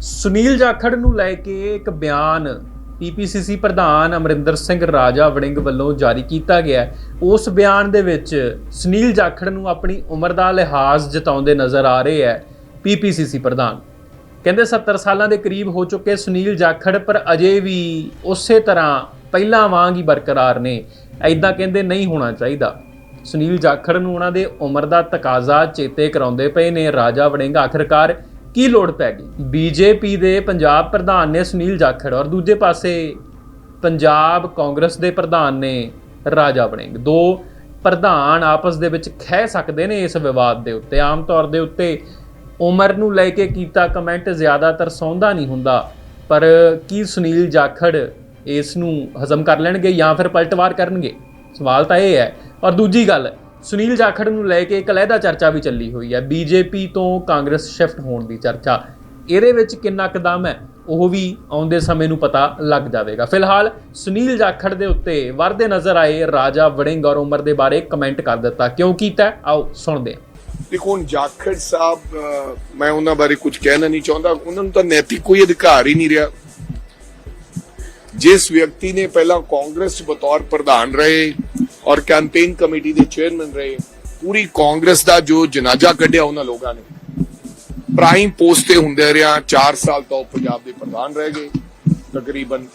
ਸੁਨੀਲ ਜਾਖੜ ਨੂੰ ਲੈ ਕੇ ਇੱਕ ਬਿਆਨ ਪੀਪੀਸੀਸੀ ਪ੍ਰਧਾਨ ਅਮਰਿੰਦਰ ਸਿੰਘ ਰਾਜਾ ਵੜਿੰਗ ਵੱਲੋਂ ਜਾਰੀ ਕੀਤਾ ਗਿਆ ਉਸ ਬਿਆਨ ਦੇ ਵਿੱਚ ਸੁਨੀਲ ਜਾਖੜ ਨੂੰ ਆਪਣੀ ਉਮਰ ਦਾ ਲਿਹਾਜ਼ ਜਤਾਉਂਦੇ ਨਜ਼ਰ ਆ ਰਹੇ ਹੈ ਪੀਪੀਸੀਸੀ ਪ੍ਰਧਾਨ। ਕਹਿੰਦੇ 70 ਸਾਲਾਂ ਦੇ ਕਰੀਬ ਹੋ ਚੁੱਕੇ ਸੁਨੀਲ ਜਾਖੜ, ਪਰ ਅਜੇ ਵੀ ਉਸੇ ਤਰ੍ਹਾਂ ਪਹਿਲਾਂ ਵਾਂਗ ਹੀ ਬਰਕਰਾਰ ਨੇ। ਐਦਾਂ ਕਹਿੰਦੇ ਨਹੀਂ ਹੋਣਾ ਚਾਹੀਦਾ। ਸੁਨੀਲ ਜਾਖੜ ਨੂੰ ਉਹਨਾਂ ਦੇ ਉਮਰ ਦਾ ਤਕਾਜ਼ਾ ਚੇਤੇ ਕਰਾਉਂਦੇ ਪਏ ਨੇ। ਰਾਜਾ ਵੜਿੰਗ ਆਖਰਕਾਰ ਕੀ ਲੋੜ ਪੈ ਗਈ? ਬੀਜੇਪੀ ਦੇ ਪੰਜਾਬ ਪ੍ਰਧਾਨ ਨੇ ਸੁਨੀਲ ਜਾਖੜ ਔਰ ਦੂਜੇ ਪਾਸੇ ਪੰਜਾਬ ਕਾਂਗਰਸ ਦੇ ਪ੍ਰਧਾਨ ਨੇ ਰਾਜਾ ਵੜਿੰਗ। ਦੋ ਪ੍ਰਧਾਨ ਆਪਸ ਦੇ ਵਿੱਚ ਖਹਿ ਸਕਦੇ ਨੇ ਇਸ ਵਿਵਾਦ ਦੇ ਉੱਤੇ। ਆਮ ਤੌਰ ਦੇ ਉੱਤੇ ਉਮਰ ਨੂੰ ਲੈ ਕੇ ਕੀਤਾ ਕਮੈਂਟ ਜ਼ਿਆਦਾਤਰ ਸੌਂਦਾ ਨਹੀਂ ਹੁੰਦਾ, ਪਰ ਕੀ ਸੁਨੀਲ ਜਾਖੜ ਇਸ ਨੂੰ ਹਜ਼ਮ ਕਰ ਲੈਣਗੇ ਜਾਂ ਫਿਰ ਪਲਟਵਾਰ ਕਰਨਗੇ? ਸਵਾਲ ਤਾਂ ਇਹ ਹੈ। ਔਰ ਦੂਜੀ ਗੱਲ ਸੁਨੀਲ ਜਾਖੜ ਨੂੰ ਲੈ ਕੇ ਇੱਕ ਲਹਿਦਾ ਚਰਚਾ ਵੀ ਚੱਲੀ ਹੋਈ ਹੈ। ਬੀਜੇਪੀ ਤੋਂ ਕਾਂਗਰਸ ਸ਼ਿਫਟ ਹੋਣ ਦੀ ਚਰਚਾ। ਇਹਦੇ ਵਿੱਚ ਕਿੰਨਾ ਕਦਮ ਹੈ, ਉਹ ਵੀ ਆਉਂਦੇ ਸਮੇਂ ਨੂੰ ਪਤਾ ਲੱਗ ਜਾਵੇਗਾ। ਫਿਲਹਾਲ ਸੁਨੀਲ ਜਾਖੜ ਦੇ ਉੱਤੇ ਵਰਦੇ ਨਜ਼ਰ ਆਏ ਰਾਜਾ ਵੜਿੰਗ ਔਰ ਉਮਰ ਦੇ ਬਾਰੇ ਕਮੈਂਟ ਕਰ ਦਿੱਤਾ। ਕਿਉਂ ਕੀਤਾ ਆਓ ਸੁਣਦੇ ਹਾਂ। ਦੇਖੋ ਜਾਖੜ ਸਾਹਿਬ ਮੈਂ ਉਹਨਾਂ ਬਾਰੇ ਕੁਝ ਕਹਿਣਾ ਨਹੀਂ ਚਾਹੁੰਦਾ। ਉਹਨਾਂ ਨੂੰ ਤਾਂ ਨੈਤਿਕ ਕੋਈ ਅਧਿਕਾਰ ਹੀ ਨਹੀਂ ਰਿਹਾ। ਜਿਸ ਵਿਅਕਤੀ ਨੇ ਪਹਿਲਾਂ ਕਾਂਗਰਸ ਬਤੌਰ ਪ੍ਰਧਾਨ ਰਹੇ ਔਰ ਕੈਂਪੇਨ ਕਮੇਟੀ ਦੇ ਚੇਅਰਮੈਨ ਰਹੇ, ਪੂਰੀ ਕਾਂਗਰਸ ਦਾ ਜੋ ਜਨਾਜ਼ਾ ਕੱਢਿਆ ਉਹਨਾਂ ਲੋਕਾਂ ਨੇ। ਪ੍ਰਾਈਮ ਪੋਸਟ ਤੇ ਹੁੰਦੇ ਰਿਹਾ 4 ਸਾਲ ਤੋਂ ਪੰਜਾਬ ਦੇ ਪ੍ਰਧਾਨ ਰਹਿ ਗਏ, ਤਕਰੀਬਨ।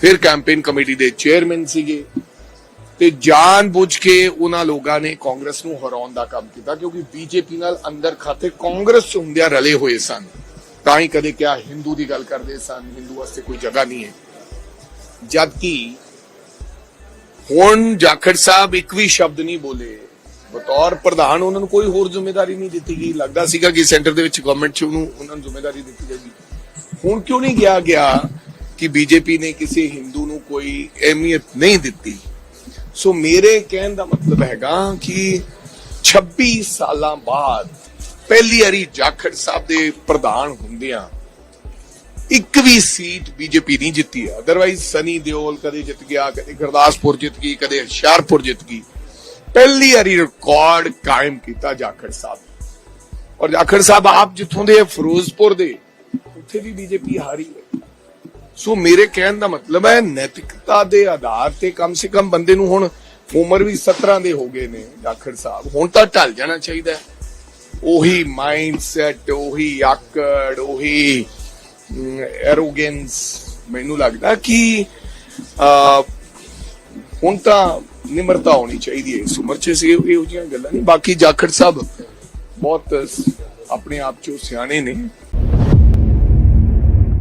ਫਿਰ ਕੈਂਪੇਨ ਕਮੇਟੀ ਦੇ ਚੇਅਰਮੈਨ ਸੀਗੇ। ਤੇ ਜਾਣ ਬੁੱਝ ਕੇ ਉਹਨਾਂ ਲੋਕਾਂ ਨੇ ਕਾਂਗਰਸ ਨੂੰ ਹਰਾਉਣ ਦਾ ਕੰਮ ਕੀਤਾ, ਕਿਉਂਕਿ ਬੀਜੇਪੀ ਨਾਲ ਅੰਦਰ ਖਾਤੇ ਕਾਂਗਰਸ ਚ ਹੁੰਦਿਆਂ ਰਲੇ ਹੋਏ ਸਨ। ਤਾਂ ਹੀ ਕਦੇ ਕਿਹਾ ਹਿੰਦੂ ਦੀ ਗੱਲ ਕਰਦੇ ਸਨ, ਹਿੰਦੂ ਵਾਸਤੇ ਕੋਈ ਜਗ੍ਹਾ ਨਹੀਂ ਹੈ। ਜਦਕਿ ਹੁਣ ਜਾਖੜ ਸਾਹਿਬ ਇੱਕ ਵੀ ਸ਼ਬਦ ਨਹੀਂ ਬੋਲੇ। ਬਤੌਰ ਪ੍ਰਧਾਨ ਉਹਨਾਂ ਨੂੰ ਕੋਈ ਹੋਰ ਜ਼ਿੰਮੇਵਾਰੀ ਨਹੀਂ ਦਿੱਤੀ ਗਈ। ਲੱਗਦਾ ਸੀਗਾ ਕਿ ਸੈਂਟਰ ਦੇ ਵਿੱਚ ਗਵਰਨਮੈਂਟ ਚ ਉਹਨੂੰ ਉਹਨਾਂ ਨੂੰ ਜ਼ਿੰਮੇਵਾਰੀ ਦਿੱਤੀ ਜਾਏਗੀ। ਹੁਣ ਕਿਉਂ ਨਹੀਂ ਗਿਆ ਗਿਆ ਕਿ ਬੀਜੇਪੀ ਨੇ ਕਿਸੇ ਹਿੰਦੂ ਨੂੰ ਕੋਈ ਅਹਿਮੀਅਤ ਨਹੀਂ ਦਿੱਤੀ? ਸੋ ਮੇਰੇ ਕਹਿਣ ਦਾ ਮਤਲਬ ਹੈਗਾ ਕਿ 26 ਸਾਲਾਂ ਬਾਅਦ ਪਹਿਲੀ ਵਾਰੀ ਜਾਖੜ ਸਾਹਿਬ ਦੇ ਪ੍ਰਧਾਨ ਹੁੰਦਿਆਂ ਇੱਕ ਵੀ ਸੀਟ ਬੀਜੇਪੀ ਨਹੀਂ ਜਿੱਤੀ ਹੈ। ਅਦਰਵਾਈਜ਼ ਸਨੀ ਦਿਓਲ ਕਦੇ ਜਿੱਤ ਗਿਆ, ਕਦੇ ਗੁਰਦਾਸਪੁਰ ਜਿੱਤ ਗਈ, ਕਦੇ ਹੁਸ਼ਿਆਰਪੁਰ ਜਿੱਤ ਗਈ। ਪਹਿਲੀ ਵਾਰੀ ਰਿਕਾਰਡ ਕਾਇਮ ਕੀਤਾ ਜਾਖੜ ਸਾਹਿਬ। ਔਰ ਜਾਖੜ ਸਾਹਿਬ ਆਪ ਜਿੱਥੋਂ ਦੇ ਫਿਰੋਜ਼ਪੁਰ ਦੇ, ਉੱਥੇ ਵੀ ਬੀਜੇਪੀ ਹਾਰੀ ਹੈ। ਸੋ ਮੇਰੇ ਕਹਿਣ ਦਾ ਮਤਲਬ ਹੈ, ਨੈਤਿਕਤਾ ਦੇ ਆਧਾਰ ਤੇ ਕਮ ਸੇ ਕਮ ਬੰਦੇ ਨੂੰ ਹੁਣ ਉਮਰ ਵੀ 17 ਦੇ ਹੋ ਗਏ ਨੇ ਜਾਖੜ ਸਾਹਿਬ। ਹੁਣ ਤਾਂ ਢਲ ਜਾਣਾ ਚਾਹੀਦਾ ਹੈ। ਉਹੀ ਮਾਈਂਡਸੈਟ ਉਹੀ ਆਕੜ, ਉਹੀ ਐਰੋਗੈਂਸ ਮੈਨੂੰ ਲੱਗਦਾ ਕਿ ਹੁਣ ਤਾਂ ਨਿਮਰਤਾ ਹੋਣੀ ਚਾਹੀਦੀ ਹੈ ਇਸ ਉਮਰ 'ਚ ਸੀ ਇਹੋ ਜਿਹੀਆਂ ਗੱਲਾਂ ਨਹੀਂ। ਬਾਕੀ ਜਾਖੜ ਸਾਹਿਬ ਬਹੁਤ ਆਪਣੇ ਆਪ 'ਚ ਸਿਆਣੇ ਨੇ।